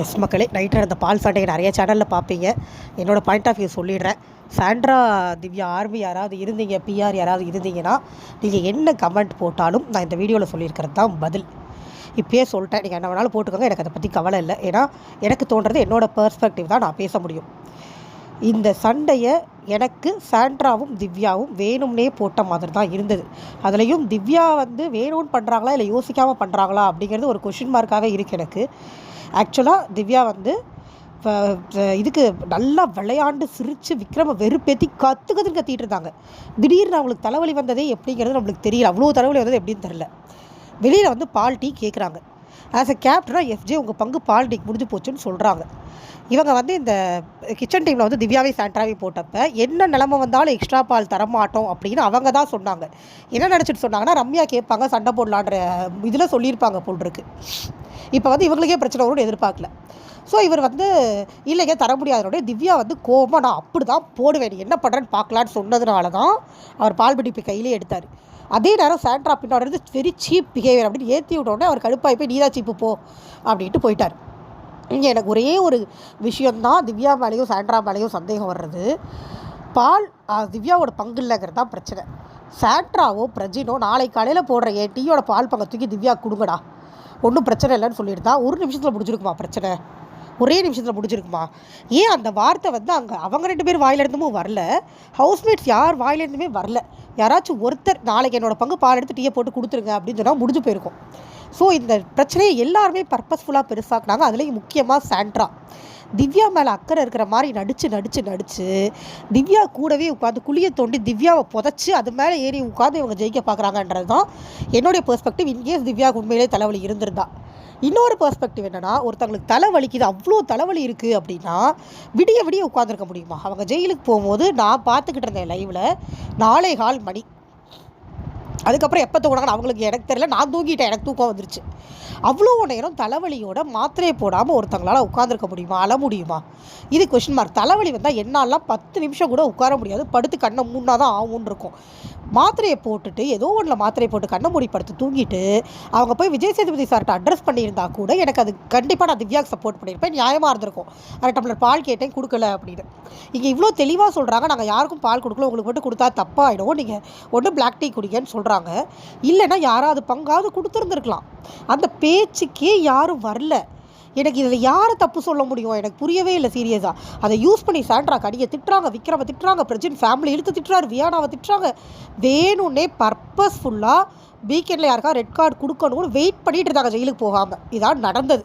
S மக்களே night நடந்த பால் சண்டையை நிறைய சேனலில் பார்ப்பீங்க. என்னோடய பாயிண்ட் ஆஃப் வியூ சொல்லிடுறேன். சாண்ட்ரா திவ்யா ஆர்மி யாராவது இருந்தீங்க பிஆர் யாராவது இருந்தீங்கன்னா நீங்கள் என்ன கமெண்ட் போட்டாலும் நான் இந்த வீடியோவில் சொல்லியிருக்கிறது தான் பதில். இப்பயே சொல்லிட்டேன். நீங்கள் என்ன வேணாலும் போட்டுக்கோங்க. எனக்கு அதை பற்றி கவலை இல்லை. ஏன்னா எனக்கு தோன்றது என்னோடய பர்ஸ்பெக்டிவ் தான் நான் பேச முடியும். இந்த சண்டையை எனக்கு சாண்ட்ராவும் திவ்யாவும் வேணும்னே போட்ட மாதிரி தான் இருந்தது. அதுலேயும் திவ்யா வந்து வேணும்னு பண்ணுறாங்களா இல்லை யோசிக்காமல் பண்ணுறாங்களா அப்படிங்கிறது ஒரு கொஷின் மார்க்காகவே இருக்குது எனக்கு. ஆக்சுவலாக திவ்யா வந்து இப்போ இதுக்கு நல்லா விளையாண்டு சிரித்து விக்ரம வெறுப்பேற்றி கற்று கற்று கத்திட்டு இருந்தாங்க. திடீர்னு அவங்களுக்கு தலைவலி வந்ததே எப்படிங்கிறது நம்மளுக்கு தெரியல. அவ்வளோ தலைவலி வந்தது எப்படின்னு தெரில வெளியில் வந்து பால் டீ கேட்குறாங்க ஆஸ் அ கேப்டனாக எஃப்ஜே உங்கள் பங்கு பால் முடிஞ்சு போச்சுன்னு சொல்கிறாங்க இவங்க வந்து இந்த கிச்சன் டீமில் வந்து திவ்யாவை சாண்ட்ராவை போட்டப்ப என்ன நிலமை வந்தாலும் எக்ஸ்ட்ரா பால் தரமாட்டோம் அப்படின்னு அவங்க தான் சொன்னாங்க. என்ன நினச்சிட்டு சொன்னாங்கன்னா ரம்யா கேட்பாங்க சண்டை போடலான்ற இதில் சொல்லியிருப்பாங்க போல் இருக்கு. இப்போ வந்து இவங்களுக்கே பிரச்சனை வரும்னு எதிர்பார்க்கல. ஸோ இவர் வந்து இல்லைங்க தர முடியாதனோட திவ்யா வந்து கோபமாக நான் அப்படி தான் போடுவேன் நீ என்ன பண்ணுறேன்னு பார்க்கலான்னு சொன்னதுனால தான் அவர் பால் பிடிப்பு கையிலே எடுத்தார். அதே நேரம் சாண்ட்ரா பின்னோட இருந்து வெரி சீப் பிஹேவியர் அப்படின்னு ஏற்றி விட்டோடனே அவர் கடுப்பாகி போய் நீதா சீப்பு போ அப்படின்ட்டு போயிட்டார். இங்கே எனக்கு ஒரே ஒரு விஷயந்தான் திவ்யா மேலேயும் சாண்ட்ரா மேலேயும் சந்தேகம் வர்றது. பால் திவ்யாவோட பங்கு இல்லைங்கிறது தான் பிரச்சனை. சாண்ட்ராவோ பிரஜினோ நாளை காலையில் போடுற என் டீயோட பால் பங்கை தூக்கி திவ்யா கொடுங்கடா. ஒன்றும் பிரச்சனை இல்லைன்னு சொல்லிட்டு ஒரு நிமிஷத்தில் முடிஞ்சிருக்குமா பிரச்சனை? ஒரே நிமிஷத்தில் முடிஞ்சிருக்குமா? ஏன் அந்த வார்த்தை வந்து அங்கே அவங்க ரெண்டு பேர் வாயிலிருந்தும் வரல. ஹவுஸ்மேட்ஸ் யார் வாயிலிருந்துமே வரல. யாராச்சும் ஒருத்தர் நாளைக்கு என்னோடய பங்கு பால் எடுத்து டீயை போட்டு கொடுத்துருங்க அப்படின்னு சொன்னால் முடிஞ்சு போயிருக்கும். ஸோ இந்த பிரச்சனையை எல்லாருமே பர்பஸ்ஃபுல்லாக பெருசாக்குனாங்க. அதுலேயும் முக்கியமாக சாண்ட்ரா திவ்யா மேலே அக்கறை இருக்கிற மாதிரி நடித்து நடித்து நடித்து திவ்யா கூடவே உட்காந்து குழியை தோண்டி திவ்யாவை புதைச்சி அது மேலே ஏறி உட்காந்து இவங்க ஜெயிக்க பார்க்குறாங்கன்றது தான் என்னுடைய பெர்ஸ்பெக்டிவ் இன்கேஸ் திவ்யாவுக்கு உண்மையிலே தலைவலி இருந்திருந்தா. இன்னொரு பெர்ஸ்பெக்டிவ் என்னென்னா ஒருத்தங்களுக்கு தலைவலிக்குது அவ்வளோ தலைவலி இருக்குது அப்படின்னா விடிய விடிய உட்காந்துருக்க முடியுமா? அவங்க ஜெயிலுக்கு போகும்போது நான் பார்த்துக்கிட்டு இருந்தேன் லைவில் நாளை கால் மணி. அதுக்கப்புறம் எப்போ தூங்கினாங்க அவங்களுக்கு எனக்கு தெரியல. நான் தூங்கிட்டேன். எனக்கு தூக்கம் வந்துருச்சு. அவ்வளோ நேரம் தலைவலியோட மாத்திரையை போடாமல் ஒருத்தங்களால் உட்காந்துருக்க முடியுமா? அழ முடியுமா? இது கொஷின் மார்க் தலைவலி வந்தால் என்னாலாம் பத்து நிமிஷம் கூட உட்கார முடியாது. படுத்து கண்ணை மூணா தான் ஆகும்னு இருக்கும். மாத்திரையை போட்டுட்டு ஏதோ ஒன்றில் மாத்திரையை போட்டு கண்ணை மூடி படுத்து தூங்கிட்டு அவங்க போய் விஜய் சேதுபதி சார்கிட்ட அட்ரஸ் பண்ணியிருந்தா கூட எனக்கு அது கண்டிப்பாக நான் திவ்யாக்கு சப்போர்ட் பண்ணியிருப்பேன். நியாயமாக இருந்திருக்கும். அரை டம்ளர் பால் கேட்டேன் கொடுக்கல அப்படின்னு. இங்கே இவ்வளோ தெளிவாக சொல்கிறாங்க நாங்கள் யாருக்கும் பால் கொடுக்கல. உங்களுக்கு மட்டும் கொடுத்தா தப்பாயிடும். நீங்கள் ஒன்று பிளாக் டீ குடிங்கன்னு சொல்கிறாங்க இல்லைன்னா யாராவது பங்காவது கொடுத்துருந்துருக்கலாம். அந்த பேச்சுக்கே யாரும் வரல. எனக்கு இதில் யாரை தப்பு சொல்ல முடியும்? எனக்கு புரியவே இல்லை சீரியஸாக அதை யூஸ் பண்ணி சாண்ட்ரா கடியை திட்டுறாங்க விக்ரம திட்டுறாங்க பிரஜின் ஃபேமிலி இழுத்து திட்டுறாரு வியானாவை திட்டுறாங்க. வேணும்னே பர்பஸ்ஃபுல்லாக வீக்கெண்டில் யாருக்கா ரெட் கார்டு கொடுக்கணும்னு வெயிட் பண்ணிகிட்டு இருந்தாங்க ஜெயிலுக்கு போகாமல் இதான் நடந்தது.